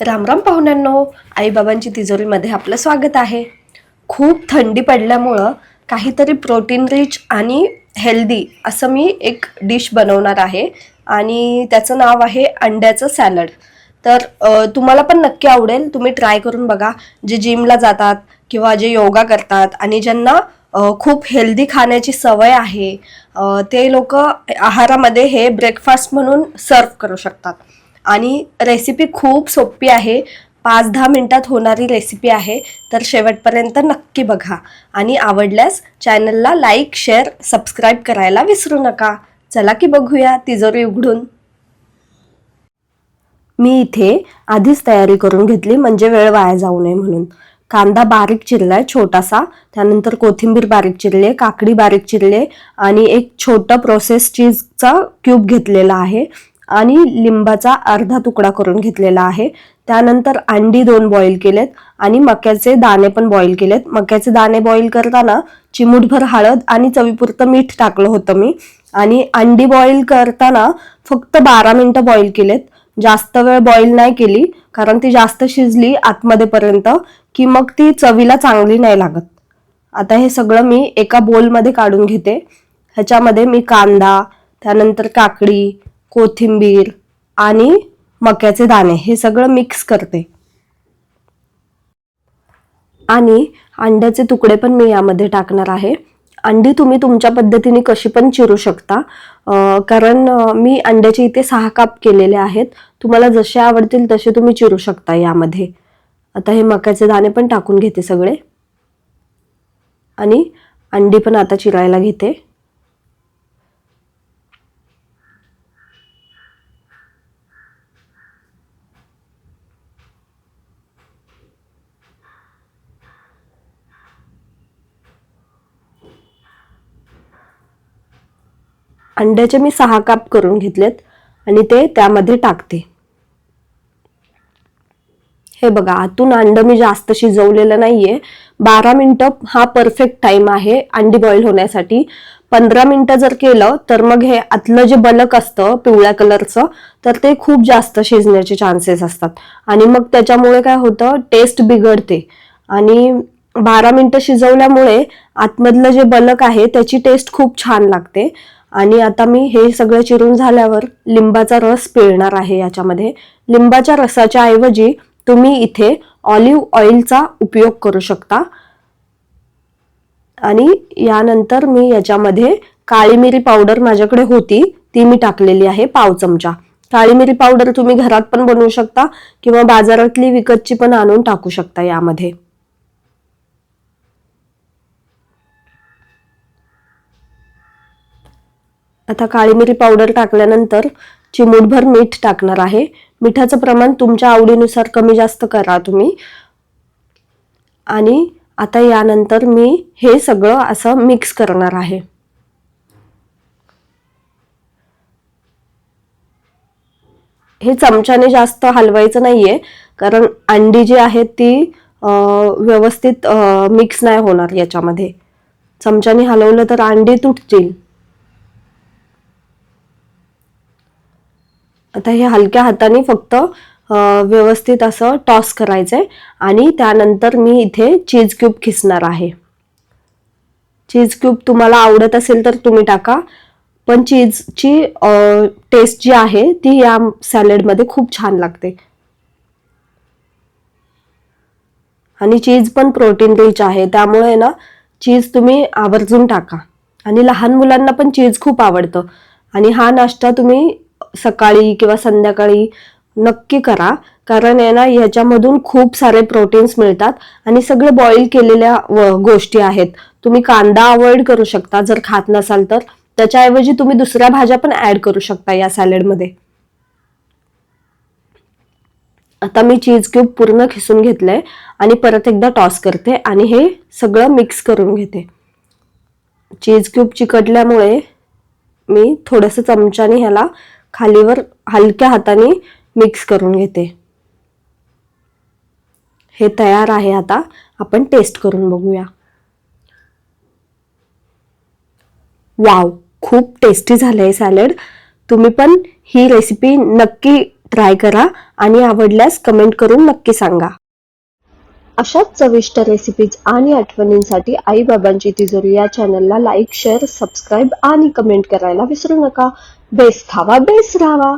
रामराम पाहुण्यांनो आईबाबांची तिजोरीमध्ये आपलं स्वागत आहे. खूप थंडी पडल्यामुळं काहीतरी प्रोटीन रिच आणि हेल्दी असं मी एक डिश बनवणार आहे आणि त्याचं नाव आहे अंड्याचं सॅलड तर तुम्हाला पण नक्की आवडेल तुम्ही ट्राय करून बघा. जे जिमला जातात किंवा जे योगा करतात आणि ज्यांना खूप हेल्दी खाण्याची सवय आहे ते लोक आहारामध्ये हे ब्रेकफास्ट म्हणून सर्व करू शकतात. आणि रेसिपी खूप सोपी आहे. पाच दहा मिनिटात होणारी रेसिपी आहे. तर शेवटपर्यंत नक्की बघा. आणि आवडल्यास चॅनलला लाईक शेअर सबस्क्राईब करायला विसरू नका. चला की बघूया तिजोरी उघडून. मी इथे आधीच तयारी करून घेतली म्हणजे वेळ वाया जाऊ नये म्हणून. कांदा बारीक चिरलाय छोटासा. त्यानंतर कोथिंबीर बारीक चिरले काकडी बारीक चिरले आणि एक छोटं प्रोसेस चीजचा क्यूब घेतलेला आहे. आणि लिंबाचा अर्धा तुकडा करून घेतलेला आहे. त्यानंतर अंडी दोन बॉईल केलेत आणि मक्याचे दाणे पण बॉईल केलेत. मक्याचे दाणे बॉईल करताना चिमूटभर हळद आणि चवीपुरतं मीठ टाकलं होतं मी. आणि अंडी बॉईल करताना फक्त बारा मिनटं बॉईल केलेत. जास्त वेळ बॉईल नाही केली कारण ती जास्त शिजली आतमध्येपर्यंत की मग ती चवीला चांगली नाही लागत. आता हे सगळं मी एका बोलमध्ये काढून घेते. ह्याच्यामध्ये मी कांदा त्यानंतर काकडी कोथिंबीर आणि मक्याचे दाणे हे सगळं मिक्स करते. आणि अंड्याचे तुकडे पण मी यामध्ये टाकणार आहे. अंडी तुम्ही तुमच्या पद्धतीने कशी पण चिरू शकता. कारण मी अंड्याचे इथे सहा काप केलेले आहेत. तुम्हाला जसे आवडतील तसे तुम्ही चिरू शकता यामध्ये. आता हे मक्याचे दाणे पण टाकून घेते सगळे. आणि अंडी पण आता चिरायला घेते. अंड्याचे मी सहा काप करून घेतलेत आणि ते त्यामध्ये टाकते. हे बघा आतून अंड मी जास्त शिजवलेलं नाहीये. बारा मिनटं हा परफेक्ट टाइम आहे अंडी बॉईल होण्यासाठी. पंधरा मिनिटं जर केलं तर मग हे आतलं जे बलक असतं पिवळ्या कलरचं तर ते खूप जास्त शिजण्याचे चान्सेस असतात. आणि मग त्याच्यामुळे काय होतं टेस्ट बिघडते. आणि बारा मिनटं शिजवल्यामुळे आतमधलं जे बलक आहे त्याची टेस्ट खूप छान लागते. आणि आता मी हे सगळं चिरून झाल्यावर लिंबाचा रस पिळणार आहे याच्यामध्ये. लिंबाच्या रसाच्या ऐवजी तुम्ही इथे ऑलिव्ह ऑइलचा उपयोग करू शकता. आणि यानंतर मी याच्यामध्ये काळी मिरी पावडर माझ्याकडे होती ती मी टाकलेली आहे पाव चमचा. काळी मिरी पावडर तुम्ही घरात पण बनवू शकता किंवा बाजारातली विकतची पण आणून टाकू शकता यामध्ये. आता काळी मिरी पावडर टाकल्यानंतर चिमूटभर मीठ टाकणार आहे. मिठाचं प्रमाण तुमच्या आवडीनुसार कमी जास्त करा तुम्ही. आणि आता यानंतर मी हे सगळं असं मिक्स करणार आहे. हे चमच्याने जास्त हलवायचं नाहीये कारण अंडी जी आहेत ती व्यवस्थित मिक्स नाही होणार याच्यामध्ये. चमच्याने हलवलं तर अंडी तुटतील. आता हे हलक्या हाताने फक्त व्यवस्थित असं टॉस करायचं आहे आणि त्यानंतर मी इथे चीज क्यूब खिसणार आहे. चीज क्यूब तुम्हाला आवडत असेल तर तुम्ही टाका पण चीजची टेस्ट जी आहे ती या सॅलडमध्ये खूप छान लागते. आणि चीज पण प्रोटीन रिच आहे त्यामुळे ना चीज तुम्ही आवर्जून टाका. आणि लहान मुलांना पण चीज खूप आवडतं. आणि हा नाश्ता तुम्ही सकाळी किंवा संध्याकाळी नक्की करा. कारण आहे ना ह्याच्यामधून खूप सारे प्रोटीन्स मिळतात आणि सगळे बॉईल केलेल्या गोष्टी आहेत. तुम्ही कांदा अवॉइड करू शकता जर खात नसाल तर. त्याच्याऐवजी तुम्ही दुसऱ्या भाज्या पण ऍड करू शकता या सॅलेडमध्ये आता मी चीज क्यूब पूर्ण खिसून घेतलंय आणि परत एकदा टॉस करते आणि हे सगळं मिक्स करून घेते. चीज क्यूब चिकटल्यामुळे मी थोडंसं चमच्याने ह्याला खालीवर हलक्या हाताने मिक्स करून घेते. हे तयार आहे आता. आपण टेस्ट करून बघूया. वाव खूप टेस्टी झालं आहे सॅलड तुम्ही पण ही रेसिपी नक्की ट्राय करा आणि आवडल्यास कमेंट करून नक्की सांगा. अशाच चविष्ट रेसिपीज आणि आठवणींसाठी आई बाबांची तिजोरी या चॅनलला लाईक शेअर सबस्क्राईब आणि कमेंट करायला विसरू नका. बेस खावा बेस राहावा